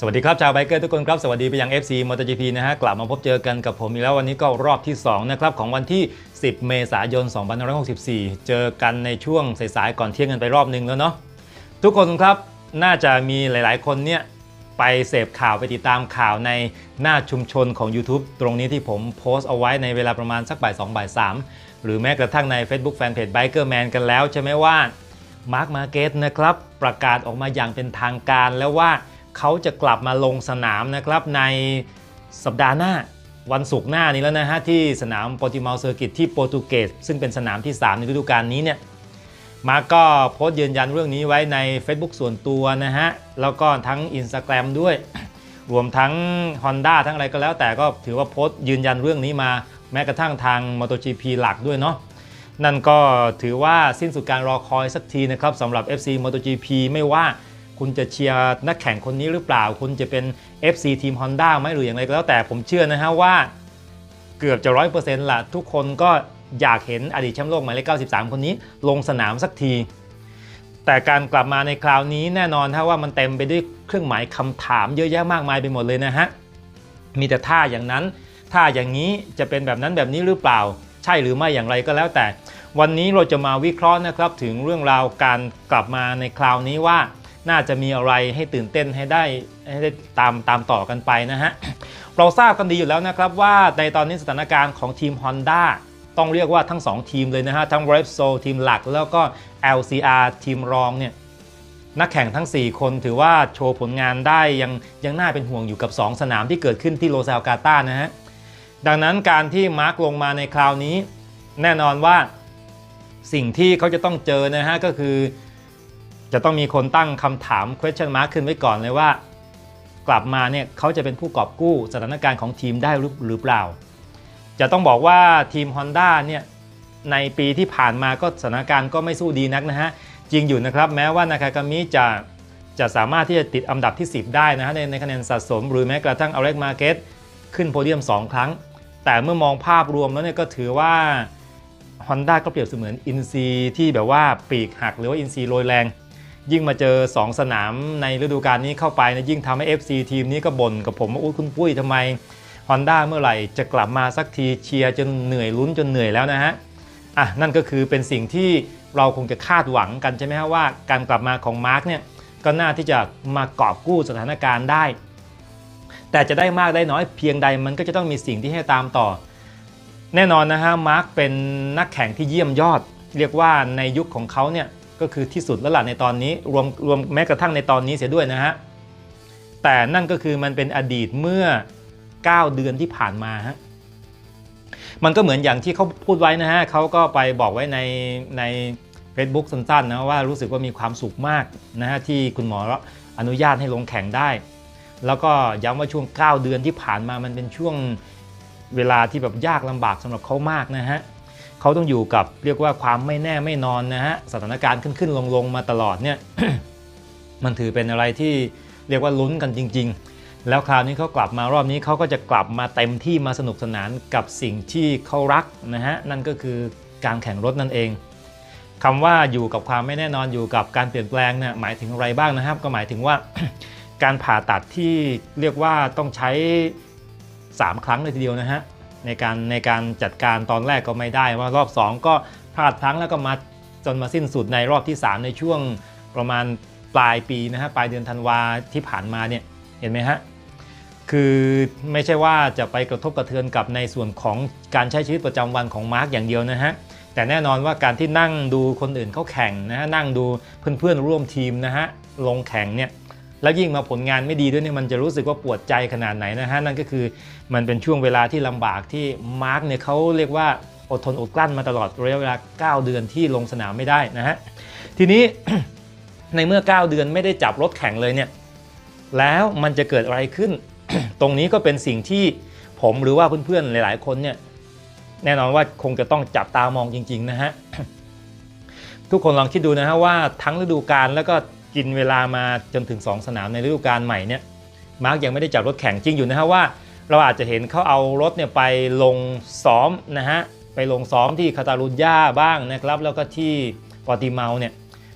สวัสดีครับชาวไบเกอร์ทุกคนครับ สวัสดีไปยัง FC MotoGP นะฮะ กลับมาพบเจอกันกับผมอีกแล้ววันนี้ก็รอบที่ 2 นะครับ ของวันที่ 10 เมษายน 2564 เจอกันในช่วงสายๆก่อนเที่ยงกันไปรอบนึงแล้วเนาะทุกคนครับน่าจะมีหลายๆคนเนี่ย ไปเสพข่าวไปติดตามข่าวในหน้าชุมชนของ YouTube ตรงนี้ที่ผมโพสต์เอาไว้ในเวลาประมาณสักบ่าย2บ่าย3หรือแม้กระทั่งใน Facebook Fanpage Biker Man กันแล้วใช่ไหมว่ามาร์คมาเกตนะครับประกาศออกมาอย่างเป็นทางการแล้วว่า เขาจะกลับมาลงสนามนะครับในสัปดาห์หน้าวันศุกร์หน้านี้แล้วนะฮะที่สนามโปรติมัลเซอร์กิตที่โปรตุเกสซึ่งเป็นสนามที่ 3 ในฤดูกาลนี้เนี่ยมาก็โพสต์ยืนยันเรื่องนี้ไว้ใน Facebook ส่วนตัวนะฮะ แล้วก็ทั้ง Instagram ด้วย รวมทั้ง Honda ทั้งอะไรก็แล้ว แต่ก็ถือว่าโพสต์ยืนยันเรื่องนี้มาแม้กระทั่งทาง MotoGP หลักด้วยเนาะนั่นก็ถือว่าสิ้นสุดการรอคอยสักทีนะครับสำหรับ FC MotoGP ไม่ว่า คุณจะเชียร์นักแข่งคนนี้หรือเปล่า คุณจะเป็น FC ทีม Honda ไหมหรืออย่างไรก็แล้วแต่ผมเชื่อนะฮะว่าเกือบจะร้อยเปอร์เซ็นต์ละทุกคนก็อยากเห็นอดีตแชมป์โลกหมายเลข 93 คนนี้ลงสนามสักที แต่การกลับมาในคราวนี้แน่นอนถ้าว่ามันเต็มไปด้วยเครื่องหมายคำถามเยอะแยะมากมายไปหมดเลยนะฮะ มีแต่ท่าอย่างนั้น ท่าอย่างนี้จะเป็นแบบนั้นแบบนี้หรือเปล่า ใช่หรือไม่อย่างไรก็แล้วแต่ วันนี้เราจะมาวิเคราะห์นะครับถึงเรื่องราวการกลับมาในคราวนี้ว่า น่าจะมีอะไรให้ตื่นเต้นให้ได้ให้ได้ตามตามต่อกันไปนะฮะ เราทราบกันดีอยู่แล้วนะครับว่าในตอนนี้สถานการณ์ของทีม Honda ต้องเรียกว่าทั้ง 2 ทีมเลยนะฮะ ทั้ง r e p s o ทีมหลักแล้วก็ LCR ทีมรองเนี่ยนักแข่งทั้ง 4 คนถือว่าโชว์ผลงานได้ยังยังน่าเป็นห่วงอยู่กับ 2 สนามที่เกิดขึ้นที่โรซาลกาตานะฮะ ดังนั้นการที่มาร์กลงมาในคราวนี้ แน่นอนว่าสิ่งที่เขาจะต้องเจอนะฮะก็คือ จะต้องมีคนตั้งคำถาม question mark ขึ้นไว้ก่อนเลยว่า กลับมาเนี่ยเขาจะเป็นผู้กอบกู้สถานการณ์ของทีมได้หรือเปล่า จะต้องบอกว่าทีม Honda เนี่ยในปีที่ผ่านมาก็สถานการณ์ก็ไม่สู้ดีนักนะฮะ จริงอยู่นะครับแม้ว่านากากามิจะจะสามารถที่จะติดอันดับที่ 10 ได้นะฮะในในคะแนนสะสม หรือแม้กระทั่งอเล็กมาเก็ตขึ้นโพเดียม 2 ครั้ง แต่เมื่อมองภาพรวมแล้วเนี่ยก็ถือว่า Honda ก็เปรียบเสมือนอินซีที่แบบว่าปีกหักหรือว่าอินซีโรยแรง ยิ่งมาเจอ 2 สนามในฤดูกาลนี้เข้าไปนะยิ่งทำให้ FC ทีมนี้ก็บ่นกับผมว่าอุ้ยคุณปุ้ยทำไม Honda เมื่อไหร่จะกลับมาสักทีเชียร์จนเหนื่อยลุ้นจนเหนื่อยแล้วนะฮะอะนั่นก็คือเป็นสิ่งที่เราคงจะคาดหวังกันใช่ไหมฮะว่าการกลับมาของมาร์กเนี่ยก็น่าที่จะมากอบกู้สถานการณ์ได้ แต่จะได้มากได้น้อยเพียงใดมันก็จะต้องมีสิ่งที่ให้ตามต่อ แน่นอนนะฮะมาร์กเป็นนักแข่งที่เยี่ยมยอด เรียกว่าในยุคของเขาเนี่ย ก็คือที่สุดแล้วล่ะในตอนนี้รวมรวมแม้กระทั่งในตอนนี้เสียด้วยนะฮะแต่นั่นก็คือมันเป็นอดีตเมื่อ 9 เดือนที่ผ่านมาฮะมันก็เหมือนอย่างที่เขาพูดไว้นะฮะเขาก็ไปบอกไว้ในใน Facebook สั้นๆนะว่ารู้สึกว่ามีความสุขมากนะฮะที่คุณหมออนุญาตให้ลงแข่งได้ แล้วก็ย้ำว่าช่วง 9 เดือนที่ผ่านมามันเป็นช่วงเวลาที่แบบยากลำบากสำหรับเขามากนะฮะ เขาต้องอยู่กับเรียกว่าความไม่แน่ไม่นอนนะฮะสถานการณ์ขึ้นขึ้นลงลงมาตลอดเนี่ยมันถือเป็นอะไรที่เรียกว่าลุ้นกันจริง ๆ แล้วคราวนี้เขากลับมารอบนี้เขาก็จะกลับมาเต็มที่มาสนุกสนานกับสิ่งที่เขารักนะฮะนั่นก็คือการแข่งรถนั่นเองคำว่าอยู่กับความไม่แน่นอนอยู่กับการเปลี่ยนแปลงเนี่ยหมายถึงอะไรบ้างนะครับ ก็หมายถึงว่าการผ่าตัดที่เรียกว่าต้องใช้ 3 ครั้งเลยทีเดียวนะฮะ ในการในการจัดการตอนแรกก็ไม่ได้ว่ารอบ 2 ก็พลาดพลั้งแล้วก็มาจนมาสิ้นสุดในรอบที่ 3 ในช่วงประมาณปลายปีนะฮะปลายเดือนธันวาที่ผ่านมาเนี่ยเห็นไหมฮะคือไม่ใช่ว่าจะไปกระทบกระเทือนกับในส่วนของการใช้ชีวิตประจำวันของมาร์กอย่างเดียวนะฮะแต่แน่นอนว่าการที่นั่งดูคนอื่นเขาแข่งนะฮะนั่งดูเพื่อนๆร่วมทีมนะฮะลงแข่งเนี่ย แล้วยิ่งมาผลงานไม่ดีด้วยเนี่ยมันจะรู้สึกว่าปวดใจขนาดไหนนะฮะนั่นก็คือมันเป็นช่วงเวลาที่ลำบากที่มาร์กเนี่ยเขาเรียกว่าอดทนอดกลั้นมาตลอดระยะเวลา 9 เดือนที่ลงสนามไม่ได้นะฮะทีนี้ในเมื่อ 9 เดือนไม่ได้จับรถแข่งเลยเนี่ยแล้วมันจะเกิดอะไรขึ้น ตรงนี้ก็เป็นสิ่งที่ผมหรือว่าเพื่อนๆหลายๆ คนเนี่ยแน่นอนว่าคงจะต้องจับตามองจริง ๆ นะฮะทุกคนลองคิดดูนะฮะว่าทั้งฤดูกาลแล้วก็ กินเวลามาจนถึง 2 สนามในฤดูกาลใหม่เนี่ยมาร์กยังไม่ได้จับรถแข่งจริงอยู่นะฮะว่า เราอาจจะเห็นเขาเอารถเนี่ยไปลงซ้อมนะฮะไปลงซ้อมที่คาตาลุญญาบ้างนะครับ แล้วก็ที่ปอติเมาเนี่ย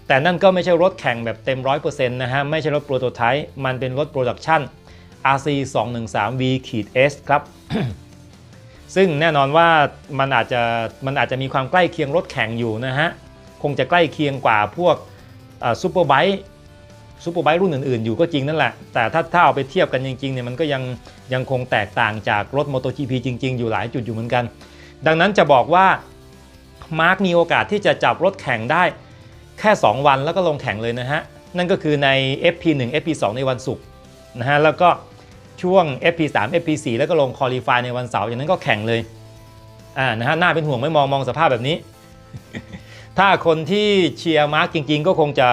แต่นั่นก็ไม่ใช่รถแข่งแบบเต็ม 100%นะฮะไม่ใช่รถโปรโตไทป์มันเป็นรถโปรดักชั่น RC 213V S ครับซึ่งแน่นอนว่ามันอาจจะมันอาจจะมีความใกล้เคียงรถแข่งอยู่นะฮะคงจะใกล้เคียงกว่าพวก ซูเปอร์ไบค์ซูเปอร์ไบค์รุ่นอื่นๆ อยู่ก็จริงนั่นแหละ แต่ถ้าถ้าเอาไปเทียบกันจริงๆเนี่ยมันก็ยังยังคงแตกต่างจากรถ MotoGP จริง ๆ อยู่หลายจุดอยู่เหมือนกัน ดังนั้นจะบอกว่ามาร์กมีโอกาสที่จะจับรถแข่งได้แค่ 2 วันแล้วก็ลงแข่งเลยนะฮะ นั่นก็คือใน FP1 FP2 ในวันศุกร์นะฮะแล้วก็ช่วง FP3 FP4 แล้วก็ลงคอลี่ฟายในวันเสาร์อย่างนั้นก็แข่งเลยอ่านะฮะน่าเป็นห่วงไม่มองมองสภาพแบบนี้ ถ้าคนที่เชียร์มาร์กจริง ๆ ก็คงจะ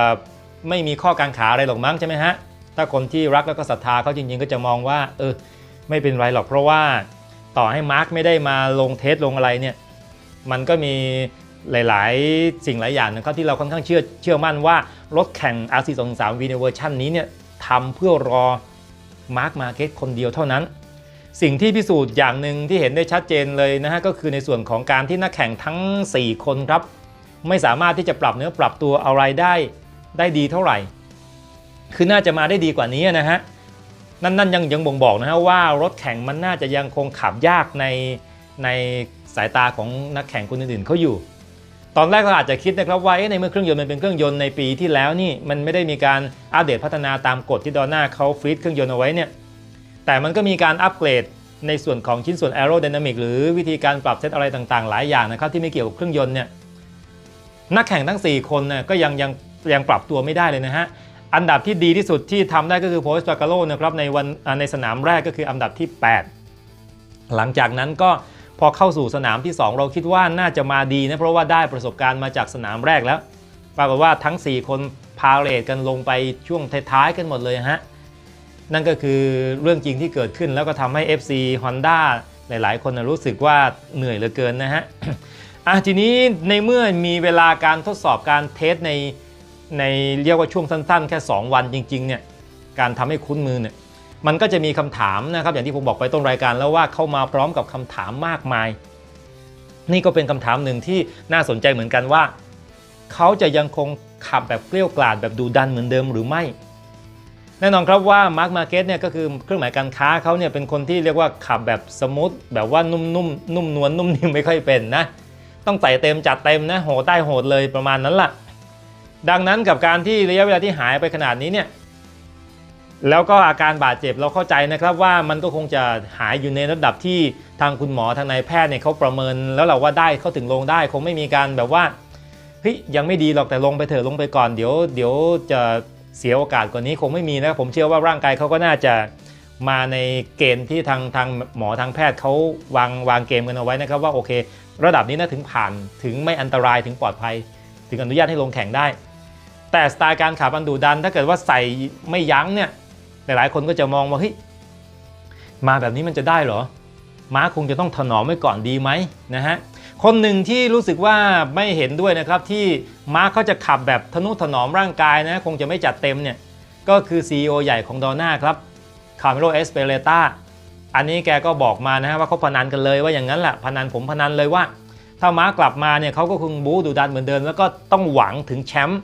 ไม่มีข้อกังขาอะไรหรอกมั้งใช่ไหมฮะ ถ้าคนที่รักแล้วก็ศรัทธาเขาจริง ๆ ก็จะมองว่า เออ ไม่เป็นไรหรอกเพราะว่าต่อให้มาร์กไม่ได้มาลงเทสลงอะไรเนี่ย มันก็มีหลาย ๆ สิ่งหลายอย่างนะครับที่เราค่อนข้างเชื่อเชื่อมั่นว่ารถแข่ง RC23 V ในเวอร์ชันนี้เนี่ยทำเพื่อรอมาร์กมาเก็ตคนเดียวเท่านั้น สิ่งที่พิสูจน์อย่างหนึ่งที่เห็นได้ชัดเจนเลยนะฮะก็คือในส่วนของการที่นักแข่งทั้ง 4 คนครับ ไม่สามารถที่จะปรับเนื้อปรับตัวอะไรได้ได้ดีเท่าไหร่ คือน่าจะมาได้ดีกว่านี้นะฮะ นั่นนั่นยังยังบ่งบอกนะฮะว่ารถแข่งมันน่าจะยังคงขับยากในในสายตาของนักแข่งคนอื่นๆเขาอยู่ ตอนแรกเราอาจจะคิดนะครับว่าในเมื่อเครื่องยนต์มันเป็นเครื่องยนต์ในปีที่แล้วนี่มันไม่ได้มีการอัปเดตพัฒนาตามกฎที่ดอน่าเขาฟรีดเครื่องยนต์เอาไว้เนี่ย แต่มันก็มีการอัปเกรดในส่วนของชิ้นส่วน aerodynamic หรือวิธีการปรับเซตอะไรต่างๆ หลายอย่างนะครับที่ไม่เกี่ยวกับเครื่องยนต์เนี่ย นักแข่งทั้ง 4 คนน่ยก็ยังยังยังปรับตัวไม่ได้เลยนะฮะ อันดับที่ดีที่สุดที่ทำได้ก็คือโพสต์ปาการโลนะครับในวันในสนามแรกก็คืออันดับที่ 8 หลังจากนั้นก็พอเข้าสู่สนามที่ 2 เราคิดว่าน่าจะมาดีนะเพราะว่าได้ประสบการณ์มาจากสนามแรกแล้ว ปรากฏว่าทั้ง 4 คนพาเรดกันลงไปช่วงท้ายๆกันหมดเลยฮะ นั่นก็คือเรื่องจริงที่เกิดขึ้นแล้วก็ทำให้ FC Honda หลายๆ คนนะรู้สึกว่าเหนื่อยเหลือเกินนะฮะ อะทีนี้ในเมื่อมีเวลาการทดสอบการเทสในในเรียกว่าช่วงสั้นๆ แค่ 2 วันจริงๆเนี่ยการทำให้คุ้นมือเนี่ยมันก็จะมีคำถามนะครับอย่างที่ผมบอกไปต้นรายการแล้วว่าเข้ามาพร้อมกับคำถามมากมาย นี่ก็เป็นคำถามหนึ่งที่น่าสนใจเหมือนกันว่า เขาจะยังคงขับแบบเกลี้ยวกล่อมแบบดูดันเหมือนเดิมหรือไม่ แน่นอนครับว่ามาร์ m มาเก็ตเนี่ยก็คือเครื่องหมายการค้าเขาเนี่ยเป็นคนที่เรียกว่าขับแบบสมูทแบบว่านุ่มๆนุ่มนวลนุ่มนิ่มไม่ค่อยเป็นนะ ต้องใส่เต็มจัดเต็มนะโหดได้โหดเลยประมาณนั้นล่ะ ดังนั้นกับการที่ระยะเวลาที่หายไปขนาดนี้เนี่ยแล้วก็อาการบาดเจ็บเราเข้าใจนะครับว่ามันก็คงจะหายอยู่ในระดับที่ทางคุณหมอทางนายแพทย์เนี่ยเขาประเมิน แล้วเราว่าได้เขาถึงลงได้คงไม่มีการแบบว่าเฮ้ยยังไม่ดีหรอกแต่ลงไปเถอะลงไปก่อนเดี๋ยวเดี๋ยวจะเสียโอกาสกว่านี้คงไม่มีนะครับผมเชื่อว่าร่างกายเขาก็น่าจะ มาในเกณฑ์ที่ทางทางหมอทางแพทย์เขาวางวางเกมกันเอาไว้นะครับว่าโอเค ระดับนี้นะถึงผ่านถึงไม่อันตรายถึงปลอดภัย ถึงอนุญาตให้ลงแข่งได้ แต่สไตล์การขับอันดุดัน ถ้าเกิดว่าใส่ไม่ยั้งเนี่ยหลายๆคนก็จะมองว่าเฮ้ยมาแบบนี้มันจะได้เหรอ ม้าคงจะต้องถนอมไว้ก่อนดีไหมนะฮะคนหนึ่งที่รู้สึกว่าไม่เห็นด้วยนะครับที่ม้าเขาจะขับแบบทนุถนอมร่างกายนะคงจะไม่จัดเต็มเนี่ยก็คือ CEO ใหญ่ของดอน่าครับ คาร์เมโรเอสเปเรตาอันนี้แกก็บอกมานะฮะว่าเขาพนันกันเลยว่าอย่างนั้นแหละพนันผมพนันเลยว่า ถ้าม้ากลับมาเนี่ยเขาก็คงบู๊ดูดันเหมือนเดิม แล้วก็ต้องหวังถึงแชมป์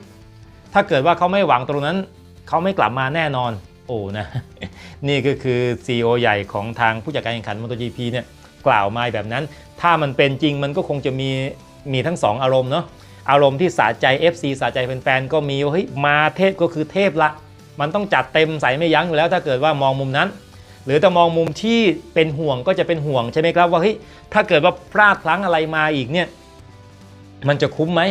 ถ้าเกิดว่าเขาไม่หวังตรงนั้นเขาไม่กลับมาแน่นอนโอ้นะนี่ก็คือ CEO ใหญ่ของทางผู้จัดการแข่งขัน MotoGP เนี่ยกล่าวมาแบบนั้น ถ้ามันเป็นจริงมันก็คงจะมีมีทั้งสองอารมณ์เนาะอารมณ์ที่สะใจ FC สะใจแฟนๆก็มีว่าเฮ้ยมาเทพก็คือเทพละ มันต้องจัดเต็มใส่ไม่ยั้งอยู่แล้วถ้าเกิดว่ามองมุมนั้น หรือถ้ามองมุมที่เป็นห่วงก็จะเป็นห่วงใช่ไหมครับว่าเฮ้ยถ้าเกิดว่าพลาดพลั้งอะไรมาอีกเนี่ยมันจะคุ้มไหม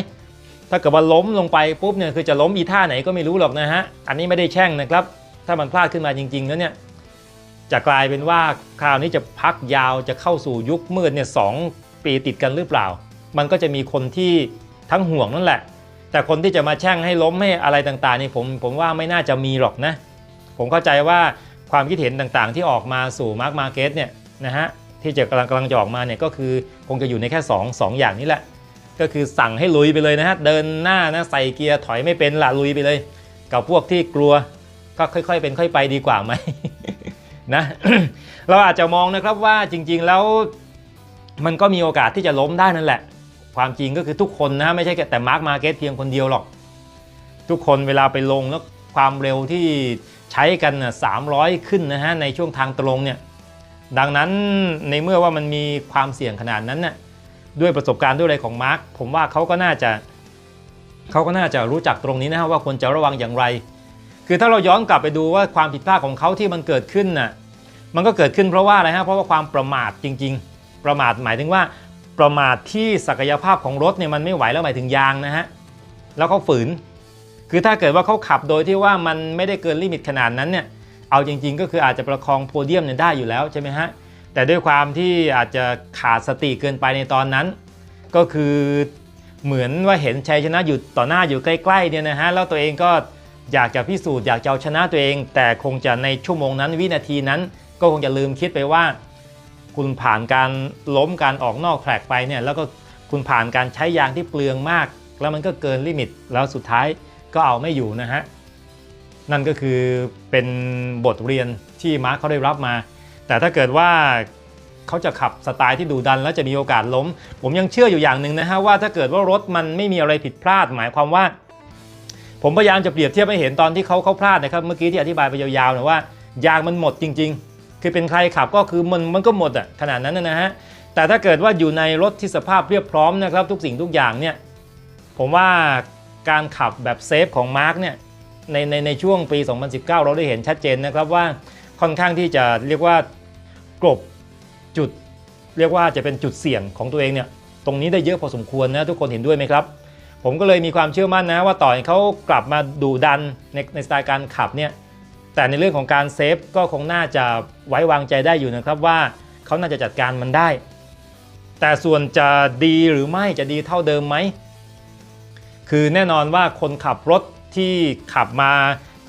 ถ้าเกิดว่าล้มลงไปปุ๊บเนี่ยคือจะล้มอีท่าไหนก็ไม่รู้หรอกนะฮะอันนี้ไม่ได้แช่งนะครับ ถ้ามันพลาดขึ้นมาจริง ๆ แล้วเนี่ยจะกลายเป็นว่าคราวนี้จะพักยาวจะเข้าสู่ยุคมืดเนี่ยสองปีติดกันหรือเปล่า มันก็จะมีคนที่ทั้งห่วงนั่นแหละ แต่คนที่จะมาแช่งให้ล้มให้อะไรต่างๆนี่ผมผมว่าไม่น่าจะมีหรอกนะ ผมเข้าใจว่าความคิดเห็นต่างๆ ที่ออกมาสู่มาร์กมาเก็ตเนี่ยนะฮะที่จะกำลังกำลังจะออกมาเนี่ยก็คือคงจะอยู่ในแค่ 2 2 อย่างนี้แหละ ก็คือสั่งให้ลุยไปเลยนะฮะเดินหน้านะใส่เกียร์ถอยไม่เป็นละลุยไปเลย กับพวกที่กลัวก็ค่อย ๆ เป็นค่อยไปดีกว่าไหมนะเราอาจจะมองนะครับว่าจริงๆแล้วมันก็มีโอกาสที่จะล้มได้นั่นแหละ ความจริงก็คือทุกคนนะไม่ใช่แค่แต่มาร์กมาเก็ตเพียงคนเดียวหรอก ทุกคนเวลาไปลงแล้วความเร็วที่ใช้กันน่ะ300ขึ้นนะฮะในช่วงทางตรงเนี่ยดังนั้นในเมื่อว่ามันมีความเสี่ยงขนาดนั้นน่ะด้วยประสบการณ์ด้วยอะไรของมาร์คผมว่าเขาก็น่าจะเขาก็น่าจะรู้จักตรงนี้นะฮะว่าควรจะระวังอย่างไร คือถ้าเราย้อนกลับไปดูว่าความผิดพลาดของเขาที่มันเกิดขึ้นน่ะมันก็เกิดขึ้นเพราะว่าอะไรฮะเพราะว่าความประมาทจริง ๆ ประมาทหมายถึงว่า ประมาทที่ศักยภาพของรถเนี่ยมันไม่ไหวแล้วหมายถึงยางนะฮะแล้วเขาฝืน คือถ้าเกิดว่าเขาขับโดยที่ว่ามันไม่ได้เกินลิมิตขนาดนั้นเนี่ยเอาจริง ๆ ก็คืออาจจะประคองโพเดียมเนี่ยได้อยู่แล้วใช่ไหมฮะแต่ด้วยความที่อาจจะขาดสติเกินไปในตอนนั้น ก็คือเหมือนว่าเห็นชัยชนะอยู่ต่อหน้าอยู่ใกล้ๆเนี่ยนะฮะแล้วตัวเองก็อยากจะพิสูจน์อยากจะเอาชนะตัวเอง แต่คงจะในชั่วโมงนั้นวินาทีนั้น ก็คงจะลืมคิดไปว่า คุณผ่านการล้มการออกนอกแทร็กไปเนี่ยแล้วก็คุณผ่านการใช้ยางที่เปลืองมาก แล้วมันก็เกินลิมิต แล้วสุดท้ายก็เอาไม่อยู่นะฮะนั่นก็คือเป็นบทเรียนที่มาร์คเขาได้รับมา แต่ถ้าเกิดว่าเขาจะขับสไตล์ที่ดุดันแล้วจะมีโอกาสล้ม ผมยังเชื่ออยู่อย่างหนึ่งนะฮะว่าถ้าเกิดว่ารถมันไม่มีอะไรผิดพลาด หมายความว่า ผมพยายามจะเปรียบเทียบให้เห็นตอนที่เขาเขาพลาดนะครับเมื่อกี้ที่อธิบายไปยาวๆนะว่ายางมันหมดจริง ๆ คือเป็นใครขับก็คือมันมันก็หมดอะขนาดนั้นนะฮะแต่ถ้าเกิดว่าอยู่ในรถที่สภาพเรียบพร้อมนะครับทุกสิ่งทุกอย่างเนี่ยผมว่าการขับแบบเซฟของมาร์กเนี่ยในในในช่วงปี 2019 เราได้เห็นชัดเจนนะครับว่าค่อนข้างที่จะเรียกว่ากลบจุด เรียกว่าจะเป็นจุดเสี่ยงของตัวเองเนี่ยตรงนี้ได้เยอะพอสมควรนะทุกคนเห็นด้วยไหมครับ ผมก็เลยมีความเชื่อมั่นนะว่าต่อให้เขากลับมาดูดันในในสไตล์การขับเนี่ย แต่ในเรื่องของการเซฟก็คงน่าจะไว้วางใจได้อยู่นะครับว่าเขาน่าจะจัดการมันได้ แต่ส่วนจะดีหรือไม่จะดีเท่าเดิมไหม คือแน่นอนว่าคนขับรถที่ขับมา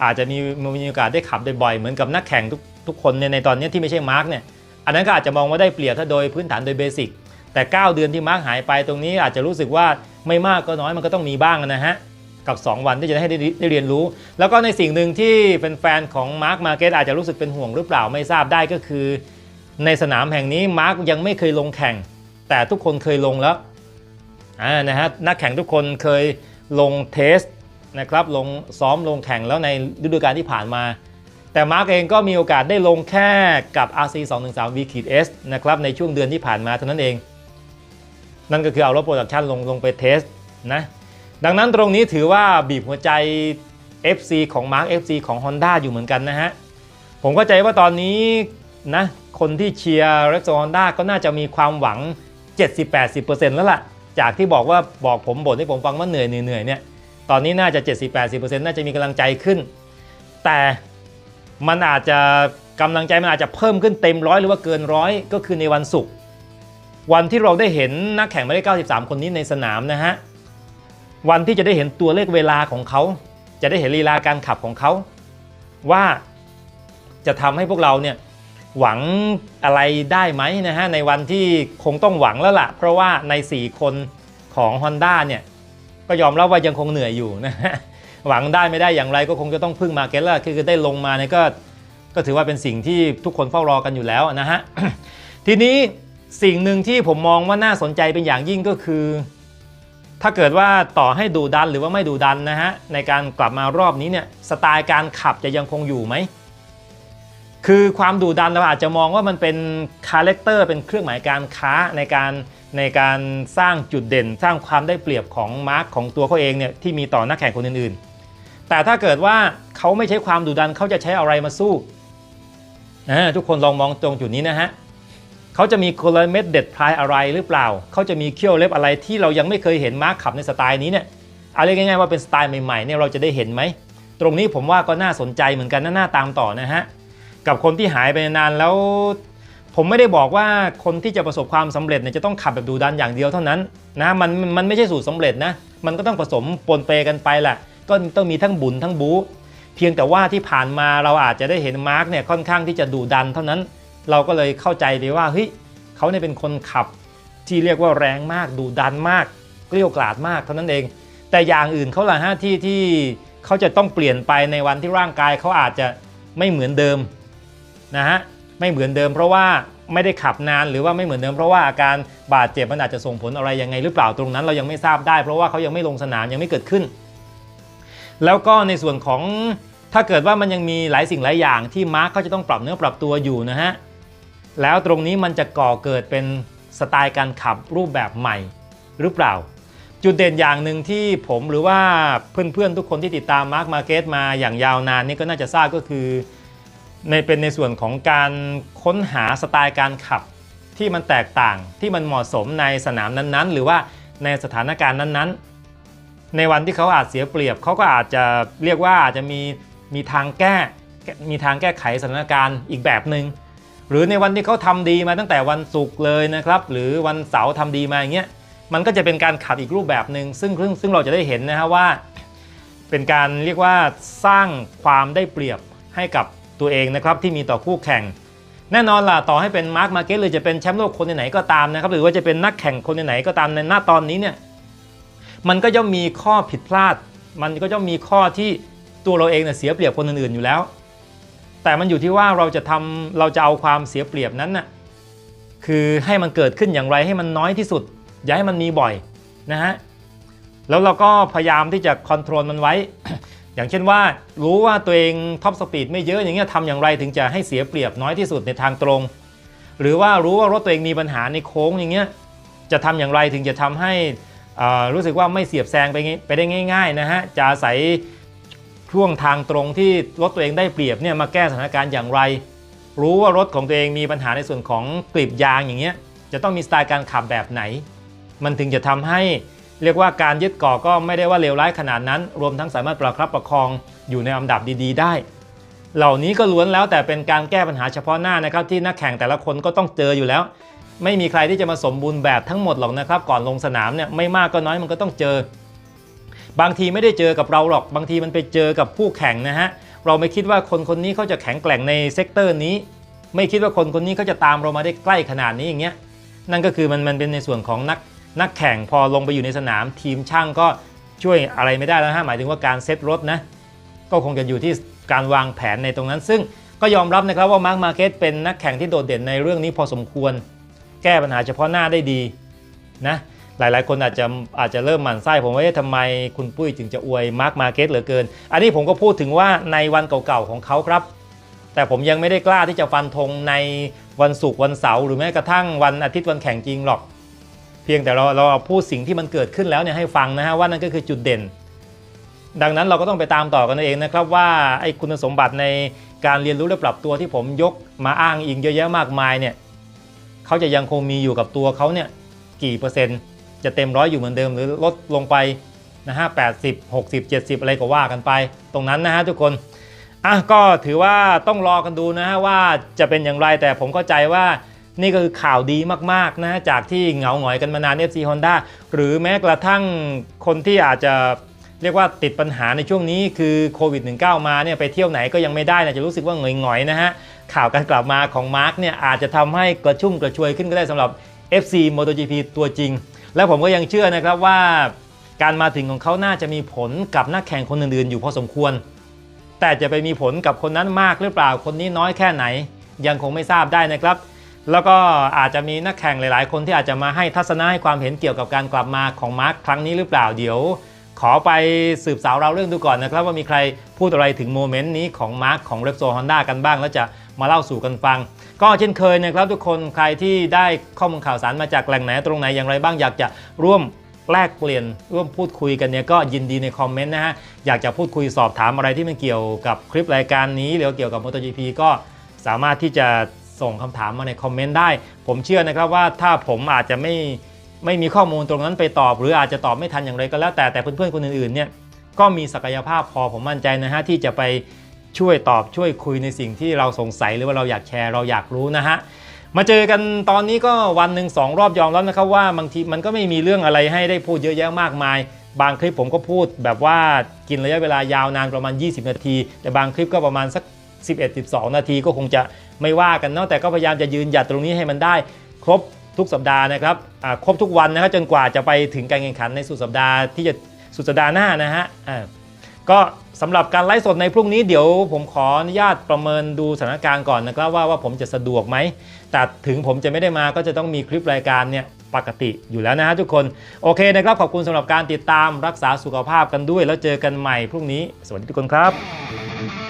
อาจจะมีมีโอกาสได้ขับได้บ่อยเหมือนกับนักแข่งทุกทุกคนเนี่ยในตอนนี้ที่ไม่ใช่มาร์กเนี่ยอันนั้นก็อาจจะมองว่าได้เปรียบถ้าโดยพื้นฐานโดยเบสิกแต่ 9 เดือนที่มาร์กหายไปตรงนี้อาจจะรู้สึกว่าไม่มากก็น้อยมันก็ต้องมีบ้างนะฮะ กับ 2 วันที่จะให้ได้ได้เรียนรู้ แล้วก็ในสิ่งหนึ่งที่แฟนของมาร์กมาเก็ตอาจจะรู้สึกเป็นห่วงหรือเปล่าไม่ทราบได้ก็คือ ในสนามแห่งนี้มาร์กยังไม่เคยลงแข่ง แต่ทุกคนเคยลงแล้วนะฮะนักแข่งทุกคนเคยลงเทสนะครับลงซ้อมลงแข่งแล้วในฤดูกาลที่ผ่านมา แต่มาร์กเองก็มีโอกาสได้ลงแค่กับ RC 213 V S นะครับในช่วงเดือนที่ผ่านมาเท่านั้นเอง นั่นก็คือเอารถโปรดักชันลงลงไปเทสนะ ดังนั้นตรงนี้ถือว่าบีบหัวใจ FC ของ Mark FC ของ Honda อยู่เหมือนกันนะฮะ ผมเข้าใจว่าตอนนี้นะคนที่เชียร์เร x โซ Honda ก็น่าจะมีความหวัง 70-80%แล้วล่ะ จากที่บอกว่าบอกผมบ่นให้ผมฟังว่าเหนื่อยเหนื่อยเนี่ย ตอนนี้น่าจะ 70-80%น่าจะมีกำลังใจขึ้น แต่มันอาจจะกำลังใจมันอาจจะเพิ่มขึ้นเต็มร้อยหรือว่าเกินร้อยก็คือในวันศุกร์วันที่เราได้เห็นนักแข่งหมายเลข93 คนนี้ในสนามนะฮะ วันที่จะได้เห็นตัวเลขเวลาของเขา จะได้เห็นลีลาการขับของเขา ว่าจะทำให้พวกเราเนี่ยหวังอะไรได้ไหมนะฮะในวันที่คงต้องหวังแล้วล่ะ เพราะว่าใน 4 คนของ Honda เนี่ยก็ยอมรับว่ายังคงเหนื่อยอยู่นะฮะหวังได้ไม่ได้อย่างไรก็คงจะต้องพึ่งมาเก็ตแล้วคือได้ลงมาเนี่ยก็ก็ถือว่าเป็นสิ่งที่ทุกคนเฝ้ารอกันอยู่แล้วนะฮะทีนี้สิ่งหนึ่งที่ผมมองว่าน่าสนใจเป็นอย่างยิ่งก็คือ ถ้าเกิดว่าต่อให้ดูดันหรือว่าไม่ดูดันนะฮะในการกลับมารอบนี้เนี่ยสไตล์การขับจะยังคงอยู่ไหมคือความดูดันเราอาจจะมองว่ามันเป็นคาแรคเตอร์เป็นเครื่องหมายการค้าในการในการสร้างจุดเด่น สร้างความได้เปรียบของมาร์กของตัวเขาเองเนี่ยที่มีต่อนักแข่งคนอื่นๆ แต่ถ้าเกิดว่าเขาไม่ใช้ความดุดันเขาจะใช้อะไรมาสู้นะทุกคนลองมองตรงจุดนี้นะฮะ เขาจะมีกลเม็ดเด็ดพลายอะไรหรือเปล่า เขาจะมีเขี้ยวเล็บอะไรที่เรายังไม่เคยเห็นมาร์คขับในสไตล์นี้เนี่ยเอาเรียกง่ายๆว่าเป็นสไตล์ใหม่ๆเนี่ยเราจะได้เห็นไหม ตรงนี้ผมว่าก็น่าสนใจเหมือนกันน่าน่าตามต่อนะฮะ กับคนที่หายไปนานแล้ว ผมไม่ได้บอกว่าคนที่จะประสบความสำเร็จเนี่ยจะต้องขับแบบดูดันอย่างเดียวเท่านั้นนะมันมันไม่ใช่สูตรสาเร็จนะ มันก็ต้องผสมปนเปกันไปแหละก็ต้องมีทั้งบุญทั้งบู๊เพียงแต่ว่าที่ผ่านมาเราอาจจะได้เห็นมาร์กเนี่ยค่อนข้างที่จะดูดันเท่านั้น เราก็เลยเข้าใจไปว่าเฮ้ยเขาเนี่ยเป็นคนขับที่เรียกว่าแรงมากดูดันมากเกลี้ยวกล่อมมากเท่านั้นเอง แต่อย่างอื่นเขาละฮะที่ที่เขาจะต้องเปลี่ยนไปในวันที่ร่างกายเขาอาจจะไม่เหมือนเดิมนะฮะไม่เหมือนเดิม เพราะว่าไม่ได้ขับนานหรือว่าไม่เหมือนเดิมเพราะว่าอาการบาดเจ็บมันอาจจะส่งผลอะไรยังไงหรือเปล่าตรงนั้นเรายังไม่ทราบได้ เพราะว่าเขายังไม่ลงสนามยังไม่เกิดขึ้น แล้วก็ในส่วนของถ้าเกิดว่ามันยังมีหลายสิ่งหลายอย่างที่มาร์คเขาจะต้องปรับเนื้อปรับตัวอยู่นะฮะ แล้วตรงนี้มันจะก่อเกิดเป็นสไตล์การขับรูปแบบใหม่หรือเปล่า จุดเด่นอย่างหนึ่งที่ผมหรือว่าเพื่อนๆทุกคนที่ติดตามมาร์คมาเก็ตมาอย่างยาวนานนี่ก็น่าจะทราบก็คือในเป็นในส่วนของการค้นหาสไตล์การขับที่มันแตกต่างที่มันเหมาะสมในสนามนั้นๆ หรือว่าในสถานการณ์นั้นๆ ในวันที่เขาอาจเสียเปรียบเขาก็อาจจะเรียกว่าอาจจะมีมีทางแก้มีทางแก้ไขสถานการณ์อีกแบบหนึง่ง หรือในวันที่เขาทำดีมาตั้งแต่วันศุกร์เลยนะครับ หรือวันเสาร์ทำดีมาอย่างเงี้ยมันก็จะเป็นการขับอีกรูปแบบหนึ่งซึ่งซึ่งซึ่งเราจะได้เห็นนะฮะว่า เป็นการเรียกว่าสร้างความได้เปรียบให้กับตัวเองนะครับที่มีต่อคู่แข่ง แน่นอนล่ะต่อให้เป็นมาร์คมาเก็ตหรือจะเป็นแชมป์โลกคนไหนๆก็ตามนะครับหรือว่าจะเป็นนักแข่งคนไหนๆก็ตามในหน้าตอนนี้เนี่ยมันก็ย่อมมีข้อผิดพลาด มันก็ย่อมมีข้อที่ตัวเราเองเนี่ยเสียเปรียบคนอื่นๆอยู่แล้ว แต่มันอยู่ที่ว่าเราจะทำเราจะเอาความเสียเปรียบนั้นน่ะคือให้มันเกิดขึ้นอย่างไรให้มันน้อยที่สุด อย่าให้มันมีบ่อยนะฮะแล้วเราก็พยายามที่จะคอนโทรลมันไว้ อย่างเช่นว่า รู้ว่าตัวเองท็อปสปีดไม่เยอะอย่างเงี้ยทำอย่างไรถึงจะให้เสียเปรียบน้อยที่สุดในทางตรง หรือว่ารู้ว่ารถตัวเองมีปัญหาในโค้งอย่างเงี้ยจะทำอย่างไรถึงจะทำให้อ่ารู้สึกว่าไม่เสียบแซงไปง่ายไปได้ง่าย ๆนะฮะจะอาศัย ช่วงทางตรงที่รถตัวเองได้เปรียบเนี่ยมาแก้สถานการณ์อย่างไร รู้ว่ารถของตัวเองมีปัญหาในส่วนของกลีบยางอย่างเงี้ยจะต้องมีสไตล์การขับแบบไหน มันถึงจะทำให้เรียกว่าการยึดเกาะก็ไม่ได้ว่าเลวร้ายขนาดนั้น รวมทั้งสามารถประครับประคองอยู่ในลำดับดี ๆ ได้ เหล่านี้ก็ล้วนแล้วแต่เป็นการแก้ปัญหาเฉพาะหน้านะครับที่นักแข่งแต่ละคนก็ต้องเจออยู่แล้ว ไม่มีใครที่จะมาสมบูรณ์แบบทั้งหมดหรอกนะครับ ก่อนลงสนามเนี่ยไม่มากก็น้อยมันก็ต้องเจอ บางทีไม่ได้เจอกับเราหรอกบางทีมันไปเจอกับผู้แข่งนะฮะเราไม่คิดว่าคนคนนี้เขาจะแข็งแกร่งในเซกเตอร์นี้ ไม่คิดว่าคนคนนี้เขาจะตามเรามาได้ใกล้ขนาดนี้อย่างเงี้ยนั่นก็คือมันมันเป็นในส่วนของนักนักแข่งพอลงไปอยู่ในสนามทีมช่างก็ช่วยอะไรไม่ได้แล้วฮะหมายถึงว่าการเซตรถนะก็คงจะอยู่ที่การวางแผนในตรงนั้น ซึ่งก็ยอมรับนะครับว่ามาร์คมาเก็ตเป็นนักแข่งที่โดดเด่นในเรื่องนี้พอสมควร แก้ปัญหาเฉพาะหน้าได้ดีนะ หลายๆ คนอาจจะอาจจะเริ่มหมั่นไส้ผมว่าทำไมคุณปุ้ยจึงจะอวยมาร์คมาเก็ตเหลือเกิน อันนี้ผมก็พูดถึงว่าในวันเก่าๆของเขาครับ แต่ผมยังไม่ได้กล้าที่จะฟันธงในวันศุกร์วันเสาร์หรือแม้กระทั่งวันอาทิตย์วันแข่งจริงหรอก เพียงแต่เราเราพูดสิ่งที่มันเกิดขึ้นแล้วเนี่ยให้ฟังนะฮะว่านั่นก็คือจุดเด่น ดังนั้นเราก็ต้องไปตามต่อกันเองนะครับว่าไอ้คุณสมบัติในการเรียนรู้และปรับตัวที่ผมยกมาอ้างอิงเยอะแยะมากมายเนี่ยเขาจะยังคงมีอยู่กับตัวเขาเนี่ยกี่เปอร์เซ็นต์ จะเต็มร้อยอยู่เหมือนเดิมหรือลดลงไปนะฮะ80 60 70อะไรก็ว่ากันไป ตรงนั้นนะฮะทุกคนอะก็ถือว่าต้องรอกันดูนะฮะว่าจะเป็นอย่างไรแต่ผมเข้าใจว่านี่ก็คือข่าวดีมากๆนะฮะจากที่เหงาหงอยกันมานาน FC Honda หรือแม้กระทั่งคนที่อาจจะเรียกว่าติดปัญหาในช่วงนี้คือโควิด -19 มาเนี่ยไปเที่ยวไหนก็ยังไม่ได้นะจะรู้สึกว่าหงอยๆนะฮะข่าวการกลับมาของมาร์กเนี่ยอาจจะทำให้กระชุ่มกระชวยขึ้นก็ได้สำหรับ FC MotoGP ตัวจริง แล้วผมก็ยังเชื่อนะครับว่าการมาถึงของเขาน่าจะมีผลกับนักแข่งคนอื่นๆ อยู่พอสมควร แต่จะไปมีผลกับคนนั้นมากหรือเปล่าคนนี้น้อยแค่ไหน ยังคงไม่ทราบได้นะครับ แล้วก็อาจจะมีนักแข่งหลาย ๆ คนที่อาจจะมาให้ทัศนะให้ความเห็นเกี่ยวกับการกลับมาของมาร์คครั้งนี้หรือเปล่าเดี๋ยว ขอไปสืบสาวเราเรื่องดูก่อนนะครับ ว่ามีใครพูดอะไรถึงโมเมนต์นี้ของมาร์คของ r e p s o Honda กันบ้าง แล้วจะมาเล่าสู่กันฟัง ก็เช่นเคยนะครับทุกคนใครที่ได้ข้อมูลข่าวสารมาจากแหล่งไหนตรงไหนอย่างไรบ้างอยากจะร่วมแลกเปลี่ยนร่วมพูดคุยกันเนี่ยก็ยินดีในคอมเมนต์นะฮะ อยากจะพูดคุยสอบถามอะไรที่มันเกี่ยวกับคลิปรายการนี้หรือเกี่ยวกับ MotoGP ก็สามารถที่จะส่งคำถามมาในคอมเมนต์ได้ ผมเชื่อนะครับว่าถ้าผมอาจจะไม่ไม่มีข้อมูลตรงนั้นไปตอบ หรืออาจจะตอบไม่ทันอย่างไรก็แล้วแต่แต่เพื่อนๆคนอื่นๆเนี่ยก็มีศักยภาพพอผมมั่นใจนะฮะที่จะไป ช่วยตอบช่วยคุยในสิ่งที่เราสงสัยหรือว่าเราอยากแชร์เราอยากรู้นะฮะมาเจอกันตอนนี้ก็วันหนึ่งสองรอบยอมรับนะครับว่าบางทีมันก็ไม่มีเรื่องอะไรให้ได้พูดเยอะแยะมากมาย บางคลิปผมก็พูดแบบว่ากินระยะเวลายาวนานประมาณ 20 นาที แต่บางคลิปก็ประมาณสัก 11-12 นาทีก็คงจะไม่ว่ากันเนาะแต่ก็พยายามจะยืนหยัดตรงนี้ให้มันได้ ครบทุกสัปดาห์นะครับอ่าครบทุกวันนะครับจนกว่าจะไปถึงการแข่งขันในสุดสัปดาห์ที่จะสุดสัปดาห์หน้านะฮะอ่าก็ สำหรับการไลฟ์สดในพรุ่งนี้เดี๋ยวผมขออนุญาตประเมินดูสถานการณ์ก่อนนะครับว่าว่าผมจะสะดวกไหม แต่ถึงผมจะไม่ได้มาก็จะต้องมีคลิปรายการเนี่ยปกติอยู่แล้วนะฮะทุกคน โอเคนะครับ ขอบคุณสำหรับการติดตามรักษาสุขภาพกันด้วย แล้วเจอกันใหม่พรุ่งนี้ สวัสดีทุกคนครับ